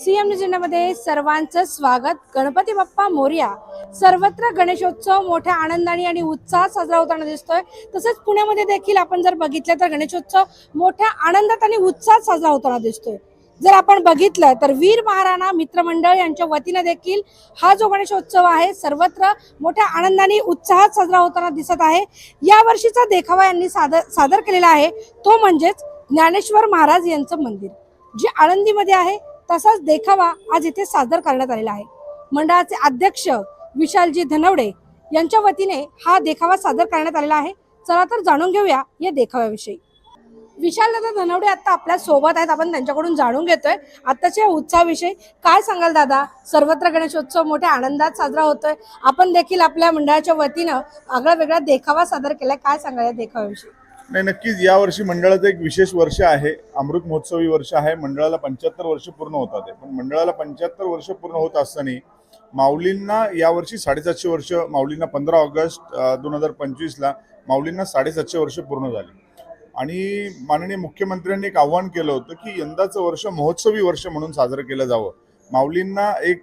CM जिल्ह्यामध्ये सर्वांचं स्वागत. गणपती बाप्पा मोर्या. सर्वत्र गणेशोत्सव मोठ्या आनंदाने आणि उत्साहात साजरा होताना दिसतोय. तसंच पुण्यामध्ये देखील आपण जर बघितलं तर गणेशोत्सव मोठ्या आनंदात आणि उत्साहात साजरा होताना दिसतोय. जर आपण बघितलं तर वीर महाराणा मित्रमंडळ यांच्या वतीने देखील हा जो गणेशोत्सव आहे सर्वत्र मोठ्या आनंदाने उत्साहात साजरा होताना दिसत आहे. या वर्षीचा देखावा यांनी सादर सादर केलेला आहे. तो म्हणजेच ज्ञानेश्वर महाराज यांचं मंदिर. जे आळंदीमध्ये आहे तसाच देखावा आज इथे सादर करण्यात आलेला आहे. मंडळाचे अध्यक्ष विशालजी धनवडे यांच्या वतीने हा देखावा सादर करण्यात आलेला आहे. चला तर जाणून घेऊया या देखाव्याविषयी. विशाल दादा धनवडे आता आपल्यासोबत आहेत. आपण त्यांच्याकडून जाणून घेतोय आताच्या उत्साहाविषयी. काय सांगाल दादा? सर्वत्र गणेशोत्सव मोठ्या आनंदात साजरा होतोय. आपण देखील आपल्या मंडळाच्या वतीनं आगळा वेगळा देखावा सादर केलाय. काय सांगाल या देखाव्याविषयी? नाही नक्कीच. यावर्षी मंडळाचं एक विशेष वर्ष आहे. अमृत महोत्सवी वर्ष आहे. मंडळाला पंच्याहत्तर वर्ष पूर्ण होतात आहे पण मंडळाला पंच्याहत्तर वर्ष पूर्ण होत असताना माऊलींना यावर्षी साडेसातशे वर्ष माऊलींना पंधरा ऑगस्ट दोन हजार पंचवीसला माऊलींना साडेसातशे वर्ष पूर्ण झाली. आणि माननीय मुख्यमंत्र्यांनी एक आव्हान केलं होतं की यंदाचं वर्ष महोत्सवी वर्ष म्हणून साजरं केलं जावं. माऊलींना एक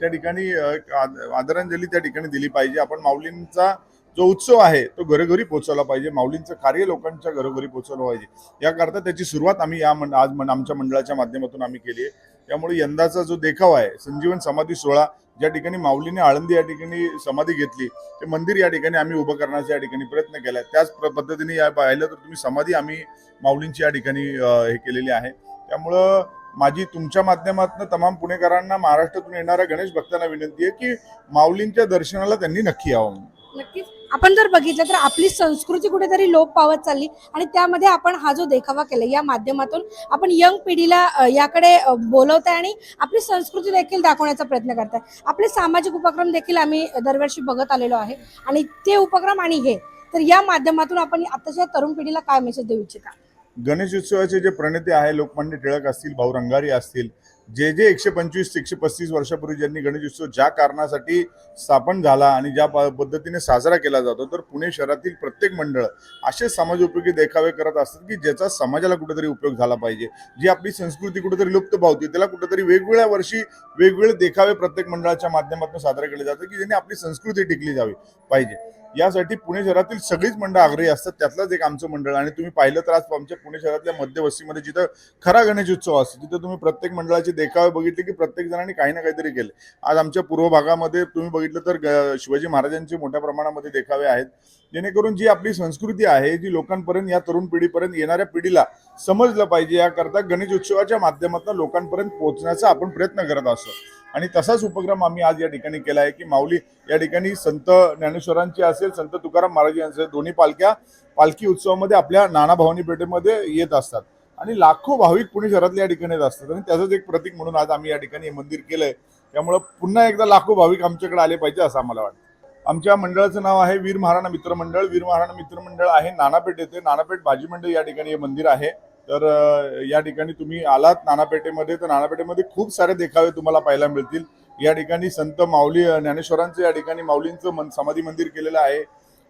त्या ठिकाणी एक आद- आदरांजली त्या ठिकाणी दिली पाहिजे. आपण माऊलींचा जो उत्सव आहे तो घरोघरी पोहोचवला पाहिजे. माऊलींचं कार्य लोकांच्या घरोघरी पोहोचवलं पाहिजे. याकरता त्याची सुरुवात आम्ही या मंड आज मन- आमच्या मंडळाच्या माध्यमातून आम्ही केली आहे. त्यामुळे यंदाचा जो देखावा आहे संजीवन समाधी सोहळा ज्या ठिकाणी माऊलीने आळंदी या ठिकाणी समाधी घेतली ते मंदिर या ठिकाणी आम्ही उभं करण्याचा या ठिकाणी प्रयत्न केला त्याच प्र- पद्धतीने या पाहिलं तर तुम्ही समाधी आम्ही माऊलींची या ठिकाणी हे केलेली आहे. त्यामुळं माझी तुमच्या माध्यमातून तमाम पुणेकरांना महाराष्ट्रातून येणाऱ्या गणेश भक्तांना विनंती आहे की माऊलींच्या दर्शनाला त्यांनी नक्की यावं नक्कीच. आपण जर बघितलं तर आपली संस्कृती कुठेतरी लोप पावत चालली आणि त्यामध्ये आपण हा जो देखावा केला या माध्यमातून आपण यंग पिढीला याकडे बोलवत बोलवताय आणि आपली संस्कृती देखील दाखवण्याचा प्रयत्न करताय. आपले सामाजिक उपक्रम देखील आम्ही दरवर्षी बघत आलेलो आहे आणि ते उपक्रम आणि हे तर या माध्यमातून आपण आताच्या तरुण पिढीला काय मेसेज देऊ इच्छिता? गणेश उत्सवाचे जे प्रणेते आहे लोकमान्य टिळक असतील भाऊ रंगारी असतील जे जे एकशे पंचवीस एकशे पस्तीस वर्षापूर्वी ज्यांनी गणेशोत्सव ज्या कारणासाठी स्थापन झाला आणि ज्या प- पद्धतीने साजरा केला जातो तर पुणे शहरातील प्रत्येक मंडळ असे समाजोपयोगी देखावे करत असतात की ज्याचा समाजाला कुठेतरी उपयोग झाला पाहिजे. जी आपली संस्कृती कुठेतरी लुप्त पावते त्याला कुठेतरी वेगवेगळ्या वर्षी वेगवेगळे देखावे प्रत्येक मंडळाच्या माध्यमातून साजरे केले जातात की ज्यांनी आपली संस्कृती टिकली जावी पाहिजे. यासाठी पुणे शहरातील सगळीच मंडळ आग्रही असतात. त्यातलंच एक आमचं मंडळ. आणि तुम्ही पाहिलं तर आज आमच्या पुणे शहरातल्या मध्यवस्तीमध्ये जिथं खरा गणेश उत्सव असतो तिथं तुम्ही प्रत्येक मंडळाचे देखावे बघितले की प्रत्येक जणांनी काही ना काहीतरी केले. आज आमच्या पूर्व भागामध्ये तुम्ही बघितलं तर ग- शिवाजी महाराजांचे मोठ्या प्रमाणामध्ये देखावे आहेत. जेणेकरून जी आपली संस्कृती आहे जी लोकांपर्यंत या तरुण पिढीपर्यंत येणाऱ्या पिढीला समजलं पाहिजे याकरता गणेश उत्सवाच्या माध्यमातून लोकांपर्यंत पोहोचण्याचा आपण प्रयत्न करत असतो. आणि तसाच उपक्रम आम्ही आज या ठिकाणी केला आहे की माऊली या ठिकाणी संत ज्ञानेश्वरांची असेल संत तुकाराम महाराज यांचे दोन्ही पालख्या पालखी उत्सवामध्ये आपल्या नाना भावनी पेठेमध्ये येत असतात. आणि लाखो भाविक पुणे शहरातल्या या ठिकाणी येत असतात. आणि त्याचंच एक प्रतीक म्हणून आज आम्ही या ठिकाणी हे मंदिर केलंय. त्यामुळं पुन्हा एकदा लाखो भाविक आमच्याकडे आले पाहिजे असं आम्हाला वाटतं. आमच्या मंडळाचं नाव आहे वीर महाराणा मित्र मंडळ. वीर महाराणा मित्र मंडळ आहे नानापेठ येथे. नानापेठ भाजी मंडळ या ठिकाणी हे मंदिर आहे. तर या ठिकाणी तुम्ही आलात नानापेठेमध्ये. तर नानापेठेमध्ये खूप सारे देखावे तुम्हाला पाहायला मिळतील. या ठिकाणी संत माऊली ज्ञानेश्वरांचं या ठिकाणी माऊलींचं मन समाधी मंदिर केलेलं आहे.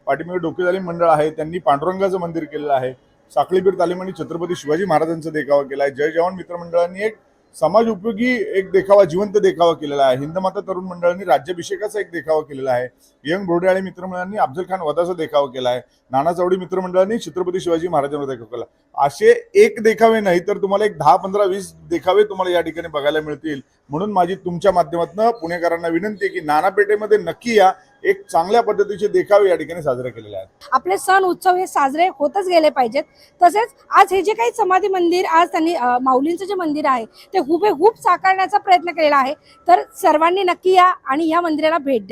पाठीमागे डोकेदाली मंडळ आहे. त्यांनी पांडुरंगाचं मंदिर केलेलं आहे. साखळीबीर तालीमानी छत्रपती शिवाजी महाराजांचा देखावा केला आहे जय जवान मित्रमंडळांनी एक समाज उपयोगी एक देखावा जिवंत देखावा केलेला आहे. हिंदमाता तरुण मंडळांनी राज्याभिषेकाचा एक देखावा केलेला आहे. यंग बोर्डेआळे मित्रमंडळांनी अफजल खान वधाचा देखावा केला आहे. नाना चौडी मित्रमंडळांनी छत्रपती शिवाजी महाराजांवर देखावा केला. असे एक देखावे नाही तर तुम्हाला एक दहा पंधरा वीस देखावे तुम्हाला या ठिकाणी बघायला मिळतील. म्हणून माझी तुमच्या माध्यमातून पुणेकरांना विनंती आहे की नानापेठेमध्ये नक्की या. एक चांगल्या पद्धतीचे देखावे या ठिकाणी साजरे केलेले आहेत. आपले सण उत्सव हे साजरे होतच गेले पाहिजेत. तसेच आज हे जे काही समाधी मंदिर आज त्यांनी अ, माऊलींचं जे मंदिर आहे ते हुबेहूब साकारण्याचा प्रयत्न केलेला आहे. तर सर्वांनी नक्की या आणि या मंदिराला भेट द्या.